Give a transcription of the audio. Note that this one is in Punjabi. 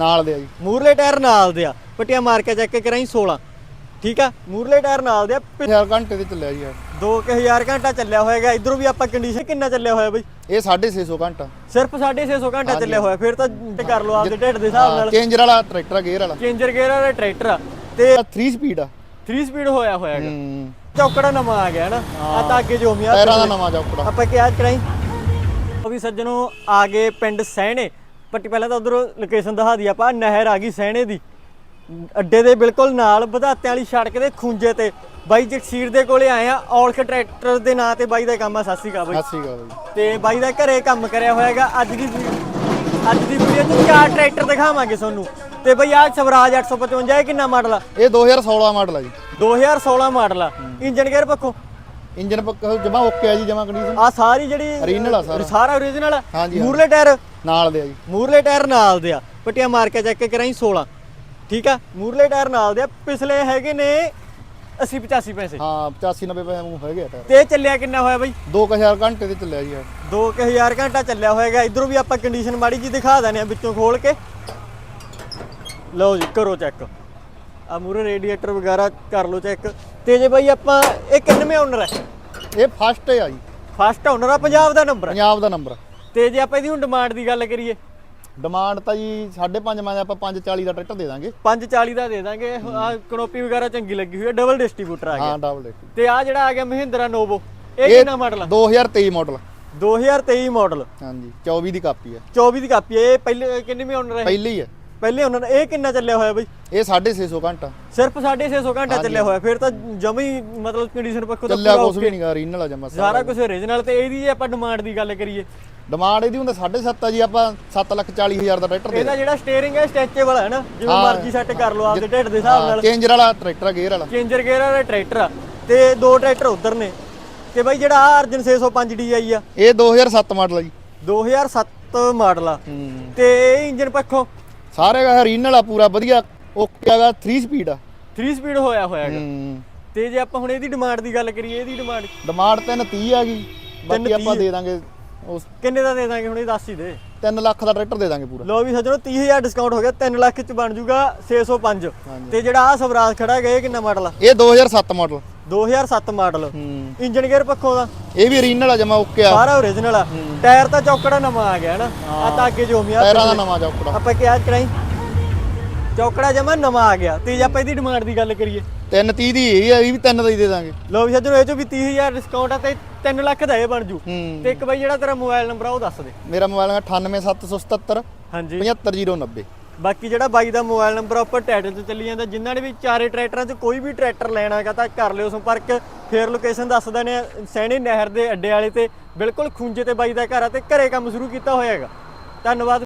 ਨਾਲ ਦੇ ਆ ਜੀ। ਮੂਰਲੇ ਟਾਇਰ ਨਾਲ ਦੇ ਆ ਪਟਿਆ ਮਾਰ ਕੇ ਚੈੱਕ ਕਰਾਈ 16 ਠੀਕ ਆ? ਮੂਰਲੇ ਟਾਇਰ ਨਾਲ ਦੇ ਆ 1000 ਘੰਟੇ ਤੇ ਚੱਲਿਆ ਜੀ ਇਹ। 2000 ਘੰਟਾ ਚੱਲਿਆ ਹੋਏਗਾ ਇਧਰੋਂ ਵੀ ਆਪਾਂ ਕੰਡੀਸ਼ਨ ਕਿੰਨਾ ਚੱਲਿਆ ਹੋਇਆ ਬਈ? ਇਹ 650 ਘੰਟਾ। ਸਿਰਫ 650 ਘੰਟਾ ਚੱਲਿਆ ਹੋਇਆ ਫਿਰ ਤਾਂ ਕਰ ਲਓ ਆਪਦੇ ਢਿੱਡ ਦੇ ਹਿਸਾਬ ਨਾਲ। ਚੇਂਜਰ ਵਾਲਾ ਟਰੈਕਟਰ ਆ ਗੇਅਰ ਵਾਲਾ। ਚੇਂਜਰ ਗੇਅਰ ਵਾਲਾ ਟਰੈਕਟਰ ਆ। ਤੇ 3 ਸਪੀਡ ਆ। 3 ਸਪੀਡ ਹੋਇਆ ਹੋਇਆਗਾ ਹੂੰ। ਚੌਕੜਾ ਨਵਾਂ ਆ ਗਿਆ ਨਾ। ਆ ਤਾਂ ਅੱਗੇ ਜੋ ਮਿਆ ਟਾਇਰਾਂ ਦਾ ਨਵਾਂ ਚੌਕੜਾ। ਆਪਾਂ ਕਿਹਾ ਕਰਾਈ ਉਹ ਵੀ ਸੱਜਣੋ ਆ ਗਏ ਪਿੰਡ ਸਹਿਣੇ। ਪੱਟੀ ਪਹਿਲਾਂ ਤਾਂ ਉਧਰ ਲੋਕੇਸ਼ਨ ਦਿਖਾ ਦੀ ਆਪਾਂ ਨਹਿਰ ਆ ਗਈ ਸਹਿਣੇ ਦੀ। ਅੱਡੇ ਦੇ ਬਿਲਕੁਲ ਨਾਲ ਵਧਾਤਿਆਂ ਵਾਲੀ ਸੜਕ ਦੇ ਖੁੰਝੇ ਤੇ। ਬਾਈ ਜਗਸੀਰ ਦੇ ਕੋਲੇ ਆਏ ਆ ਔਲਖ ਟਰੈਕਟਰ ਦੇ ਨਾਂ ਤੇ ਬਾਈ ਦਾ ਕੰਮ ਆ ਸ਼੍ਰੀ ਅਕਾਲ ਬਾਈ। ਸ੍ਰੀ ਅਕਾਲ ਜੀ ਤੇ ਬਾਈ ਦਾ ਘਰੇ ਕੰਮ ਕਰਿਆ ਹੋਇਆਗਾ ਅੱਜ ਦੀ ਅੱਜ ਦੀ ਵੀਡੀਓ 'ਚ ਚਾਰ ਟਰੈਕਟਰ ਦਿਖਾਵਾਂਗੇ ਤੁਹਾਨੂੰ। ਤੇ ਬਈ ਆਹ ਸਵਰਾਜ 855 ਇਹ ਕਿੰਨਾ ਮਾਡਲ ਆ? ਇਹ 2016 ਮਾਡਲ ਆ ਜੀ। 2016 ਮਾਡਲ ਆ। ਇੰਜਨ ਗੇਅਰ ਪੱਖੋਂ? ਇੰਜਨ ਪੱਕਾ ਜਮਾ ਓਕੇ ਆ ਜੀ ਜਮਾ ਕੰਡੀਸ਼ਨ ਆ ਸਾਰੀ ਜਿਹੜੀ Original ਆ ਸਾਰਾ। ਸਾਰਾ ਆ। ਮੂਰਲੇ ਟਾਇਰ ਨਾਲ ਦੇ ਆ ਜੀ। ਮੂਰਲੇ ਟਾਇਰ ਨਾਲ ਦੇ ਆ। ਪਟਿਆ ਮਾਰ ਕੇ ਚੈੱਕ ਕਰਾਈ 16 ਠੀਕ ਆ? ਮੂਰਲੇ ਟਾਇਰ ਨਾਲ ਦੇ ਆ। ਪਿਛਲੇ ਹੈਗੇ ਨੇ 80 85 ਪੈਸੇ। ਹਾਂ 85 90 ਪੈਸੇ ਮੂੰਹ ਹੈਗੇ ਆ ਟਾਇਰ। ਤੇ ਚੱਲਿਆ ਕਿੰਨਾ ਹੋਇਆ ਬਈ? 2000 ਘੰਟੇ ਤੇ ਚੱਲਿਆ ਜੀ ਇਹ। 2000 ਘੰਟਾ ਚੱਲਿਆ ਹੋਏਗਾ ਇਧਰੋਂ ਵੀ ਆਪਾਂ ਕੰਡੀਸ਼ਨ ਮਾੜੀ ਜੀ ਦਿਖਾ ਦਿੰਦੇ ਆ ਵਿੱਚੋਂ ਖੋਲ ਕੇ। ਲਓ ਜੀ ਕਰੋ ਚੈੱਕ। ਆ ਮੂਰੇ ਰੇਡੀਏਟਰ ਵਗੈਰਾ ਕਰ ਲਓ ਚੈੱਕ। ਤੇ ਜੇ ਬਈ ਆਪਾਂ ਇਹ ਕਿੰਨਵੇਂ ਓਨਰ ਹੈ ਇਹ ਫਸਟ ਆ ਜੀ। ਫਸਟ ਓਨਰ ਆ ਪੰਜਾਬ ਦਾ ਨੰਬਰ ਪੰਜਾਬ ਦਾ ਨੰਬਰ ਤੇ ਜੇ ਆਪਾਂ ਇਹਦੀ ਹੁਣ ਡਿਮਾਂਡ ਦੀ ਗੱਲ ਕਰੀਏ। ਡਿਮਾਂਡ ਤਾਂ ਜੀ 5.5 ਮੈਂ ਆਪਾਂ 540 ਦਾ ਟਰੈਕਟਰ ਦੇ ਦਾਂਗੇ। 540 ਦਾ ਦੇ ਦਾਂਗੇ। ਆ ਕਨੋਪੀ ਵਗੈਰਾ ਚੰਗੀ ਲੱਗੀ ਹੋਈ ਹੈ ਡਬਲ ਡਿਸਟ੍ਰੀਬਿਊਟਰ ਆ ਗਿਆ। ਹਾਂ ਡਬਲ ਤੇ ਆ ਜਿਹੜਾ ਆ ਗਿਆ ਮਹਿੰਦਰਾ ਨੋਵੋ ਇਹ ਕਿੰਨਾ ਮਾਡਲ ਆ? 2023 ਮਾਡਲ 2023 ਮਾਡਲ ਹਾਂਜੀ 24 ਦੀ ਕਾਪੀ ਆ 24 ਦੀ ਕਾਪੀ ਹੈ ਇਹ ਪਹਿਲੇ ਕਿੰਨੇਵੇਂ ਓਨਰ ਹੈ? ਪਹਿਲੀ ਆ ਪਹਿਲੇ ਓਨਰ ਇਹ ਕਿੰਨਾ ਚੱਲਿਆ ਹੋਇਆ ਬਈ? ਇਹ 650 ਘੰਟਾ। ਸਿਰਫ 650 ਘੰਟਾ ਚੱਲਿਆ ਹੋਇਆ ਫਿਰ ਤਾਂ ਜਮੀ ਮਤਲਬ ਕੰਡੀਸ਼ਨ ਪੱਖੋਂ ਤਾਂ ਚੱਲਿਆ ਕੁਝ ਵੀ ਨਹੀਂਗਾ ਰੀਨਲ ਆ ਜਮਾ ਸਾਰਾ ਕੁਝ ਓਰੀਜਨਲ ਤੇ ਇਹਦੀ ਜੇ ਆਪਾਂ ਡਿਮਾਂਡ ਦੀ ਗੱਲ ਕਰੀਏ ਡਿਮਾਂਡ ਇਹਦੀ ਹੁੰਦਾ 7.5 ਆ ਜੀ ਆਪਾਂ 7 ਲੱਖ 40 ਹਜ਼ਾਰ ਦਾ ਟਰੈਕਟਰ ਦੇ ਇਹਦਾ ਜਿਹੜਾ ਸਟੀਅਰਿੰਗ ਹੈ ਸਟ੍ਰੈਚੇਬਲ ਹੈ ਨਾ ਜਿਵੇਂ। ਮਰਜ਼ੀ ਸੈੱਟ ਕਰ ਲਓ ਆਪਦੇ ਢਿੱਡ ਦੇ ਹਿਸਾਬ ਨਾਲ। ਚੇਂਜਰ ਵਾਲਾ ਟਰੈਕਟਰ ਆ ਗੇਅਰ ਵਾਲਾ। ਚੇਂਜਰ ਗੇਅਰ ਵਾਲਾ ਟਰੈਕਟਰ ਆ। ਤੇ ਦੋ ਟਰੈਕਟਰ ਉਧਰ ਨੇ। ਤੇ ਬਾਈ ਜਿਹੜਾ ਆ ਅਰਜਨ 605 DI ਆ। ਇਹ 2007 ਮਾਡਲ ਆ ਜੀ। 2007 ਮਾਡਲ ਆ। ਤੇ ਇਹ ਇੰਜਨ ਪੱਖੋਂ ਸਾਰੇ ਦਾ ਰੀਨਲ ਆ ਪੂਰਾ ਵਧੀਆ ਓਕੇ ਹੈਗਾ 3 ਸਪੀਡ ਆ। 3 ਸਪੀਡ ਹੋਇਆ ਹੋਇਆ ਹੈਗਾ। ਤੇ ਜੇ ਆਪਾਂ ਹੁਣ ਇਹਦੀ ਡਿਮਾਂਡ ਦੀ ਗੱਲ ਕਰੀਏ ਇਹਦੀ ਡਿਮਾਂਡ ਡਿਮਾਂਡ 330 ਆ ਗਈ ਬਾਕੀ ਆਪਾਂ ਦੇ ਦਾਂਗੇ ਉਸ ਕਿੰਨੇ ਦਾ ਦੇ ਦਾਂਗੇ ਹੁਣ ਇਹ ਦੱਸ ਹੀ ਦੇ। 3 ਲੱਖ ਦਾ ਟਰੈਕਟਰ ਦੇ ਦਾਂਗੇ ਪੂਰਾ। ਲੋ ਵੀ ਸੱਜਣੋ 30000 ਡਿਸਕਾਊਂਟ ਹੋ ਗਿਆ 3 ਲੱਖ ਚ ਬਣ ਜੂਗਾ 605 ਤੇ ਜਿਹੜਾ ਆ ਸਵਰਾਜ ਖੜਾ ਇਹ ਕਿੰਨਾ ਮਾਡਲ ਆ? ਇਹ 2007 ਮਾਡਲ 2007 ਮਾਡਲ ਇੰਜਨ ਗੇਅਰ ਪੱਖੋਂ ਦਾ? ਇਹ ਵੀ ਰੀਨਲ ਆ ਜਮਾ ਓਕੇ ਆ। ਸਾਰਾ ਓਰੀਜਨਲ ਆ। ਟਾਇਰ ਤਾਂ ਚੌਕੜਾ ਨਵਾਂ ਆ ਗਿਆ ਨਾ ਆ ਤਾਂ ਅੱਗੇ ਜੋ ਮਿਆ ਟਾਇਰਾਂ ਦਾ ਨਵਾਂ ਚੌਕੜਾ। ਆਪਾਂ ਕਿਹਾ ਕਰਾਈ? ਚੌਕੜਾ ਜਮਾ ਨਵਾਂ ਆ ਗਿਆ। ਤੇ ਜੇ ਆਪਾਂ ਇਹਦੀ ਡਿਮਾਂਡ ਦੀ ਗੱਲ ਕਰੀਏ। 330 ਦੀ ਇਹ ਆ ਇਹ ਵੀ 3 ਦਾ ਹੀ ਦੇ ਦਾਂਗੇ। ਲੋ ਵੀ ਸੱਜਣੋ ਇਹ ਚੋਂ ਵੀ 30000 ਡਿਸਕਾਊਂਟ ਆ ਤੇ 3 ਲੱਖ ਦਾ ਇਹ ਬਣ ਜੂ। ਹੂੰ। ਤੇ ਇੱਕ ਬਾਈ ਜਿਹੜਾ ਤੇਰਾ ਮੋਬਾਈਲ ਨੰਬਰ ਆ ਉਹ ਦੱਸ ਦੇ। ਮੇਰਾ ਮੋਬਾਈਲ ਹੈ 98777 ਹਾਂਜੀ। 75090 ਬਾਕੀ ਜਿਹੜਾ ਬਾਈ ਦਾ ਮੋਬਾਈਲ ਨੰਬਰ ਆ ਉੱਪਰ ਟਾਈਟਲ ਤੇ ਚੱਲੀ ਜਾਂਦਾ। ਜਿਨ੍ਹਾਂ ਨੇ ਵੀ ਚਾਰੇ ਟਰੈਕਟਰਾਂ 'ਚ ਕੋਈ ਵੀ ਟਰੈਕਟਰ ਲੈਣਾ ਹੈਗਾ ਤਾਂ ਕਰ ਲਿਓ ਸੰਪਰਕ। ਫੇਰ ਲੋਕੇਸ਼ਨ ਦੱਸ ਦਿੰਦੇ ਆ ਸੈਣੀ ਨਹਿਰ ਦੇ ਅੱਡੇ ਵਾਲੇ ਤੇ ਬਿਲਕੁਲ ਖੁੰਝੇ ਤੇ ਬਾਈ ਦਾ ਘਰ ਆ ਤੇ ਘਰੇ ਕੰਮ ਸ਼ੁਰੂ ਕੀਤਾ ਹੋਇਆ ਹੈਗਾ। ਧੰਨਵਾਦ।